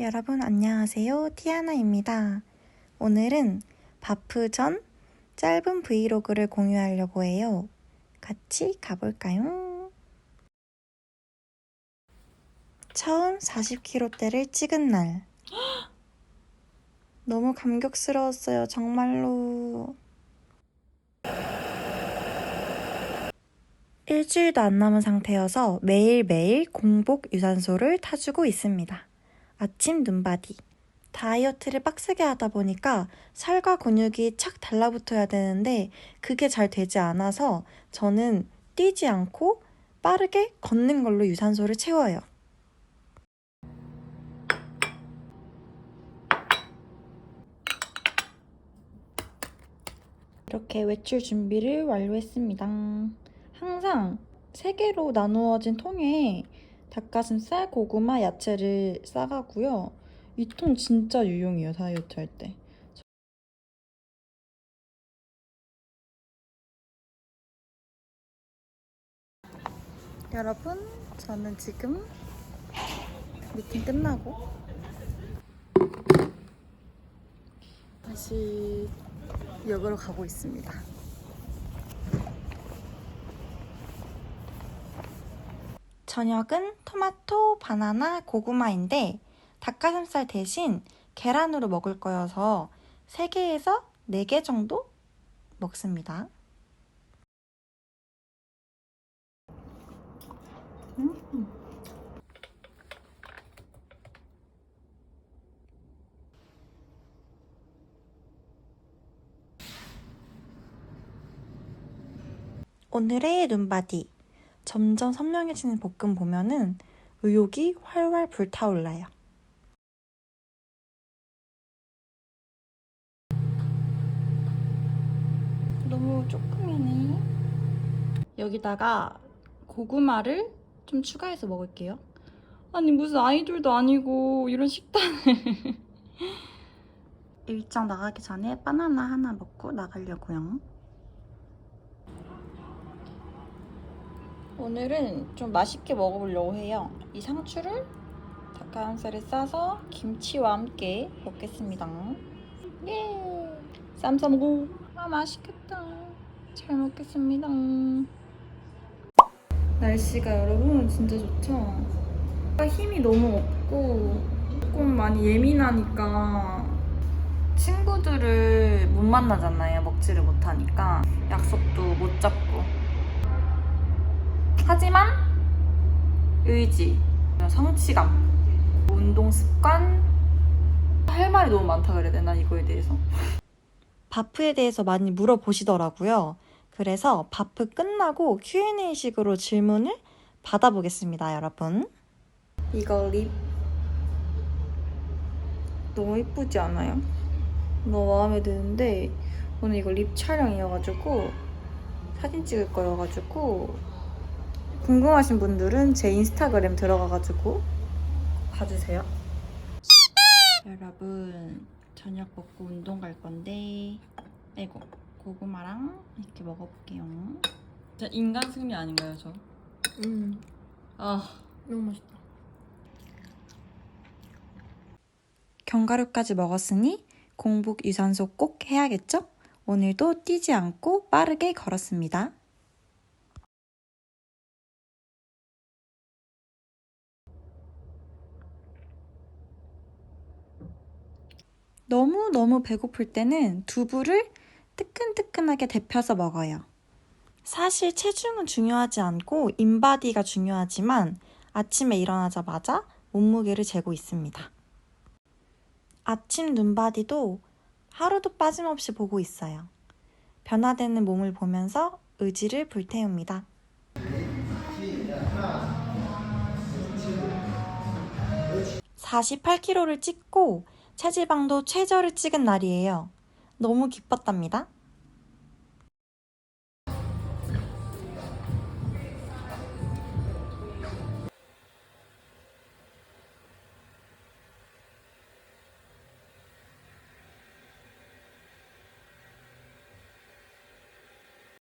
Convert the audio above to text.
여러분 안녕하세요. 티아나입니다. 오늘은 바프 전 짧은 브이로그를 공유하려고 해요. 같이 가볼까요? 처음 40kg대를 찍은 날. 너무 감격스러웠어요, 정말로. 일주일도 안 남은 상태여서 매일매일 공복 유산소를 타주고 있습니다. 아침 눈바디. 다이어트를 빡세게 하다 보니까 살과 근육이 착 달라붙어야 되는데 그게 잘 되지 않아서 저는 뛰지 않고 빠르게 걷는 걸로 유산소를 채워요. 이렇게 외출 준비를 완료했습니다. 항상 세 개로 나누어진 통에 닭가슴살, 고구마, 야채를 싸가고요. 이 통 진짜 유용해요, 다이어트 할 때. 여러분, 저는 지금 미팅 끝나고 다시 역으로 가고 있습니다. 저녁은 토마토, 바나나, 고구마인데 닭가슴살 대신 계란으로 먹을 거여서 3개에서 4개 정도 먹습니다. 음. 오늘의 눈바디. 점점 선명해지는 볶음 보면은 의욕이 활활 불타올라요. 너무 조금이네. 여기다가 고구마를 좀 추가해서 먹을게요. 아니 무슨 아이돌도 아니고 이런 식단을. 일정 나가기 전에 바나나 하나 먹고 나가려고요. 오늘은 좀 맛있게 먹어보려고 해요. 이 상추를 닭가슴살에 싸서 김치와 함께 먹겠습니다. 예! 쌈 싸먹고 아 맛있겠다. 잘 먹겠습니다. 날씨가 여러분 진짜 좋죠? 힘이 너무 없고 조금 많이 예민하니까 친구들을 못 만나잖아요. 먹지를 못하니까 약속도 못 잡고 하지만 의지, 성취감, 운동 습관 할 말이 너무 많다 그래야 되나 이거에 대해서 바프에 대해서 많이 물어보시더라고요. 그래서 바프 끝나고 Q&A식으로 질문을 받아보겠습니다, 여러분. 이거 립 너무 이쁘지 않아요? 너무 마음에 드는데 오늘 이거 립 촬영이어가지고 사진 찍을 거여가지고 궁금하신 분들은 제 인스타그램 들어가가지고 봐주세요. 여러분 저녁 먹고 운동 갈 건데 아이고 고구마랑 이렇게 먹어볼게요. 진짜 인간 승리 아닌가요, 저? 음, 아, 너무 맛있다. 견과류까지 먹었으니 공복 유산소 꼭 해야겠죠? 오늘도 뛰지 않고 빠르게 걸었습니다. 너무너무 배고플 때는 두부를 뜨끈뜨끈하게 데펴서 먹어요. 사실 체중은 중요하지 않고 인바디가 중요하지만 아침에 일어나자마자 몸무게를 재고 있습니다. 아침 눈바디도 하루도 빠짐없이 보고 있어요. 변화되는 몸을 보면서 의지를 불태웁니다. 48kg를 찍고 체지방도 최저를 찍은 날이에요. 너무 기뻤답니다.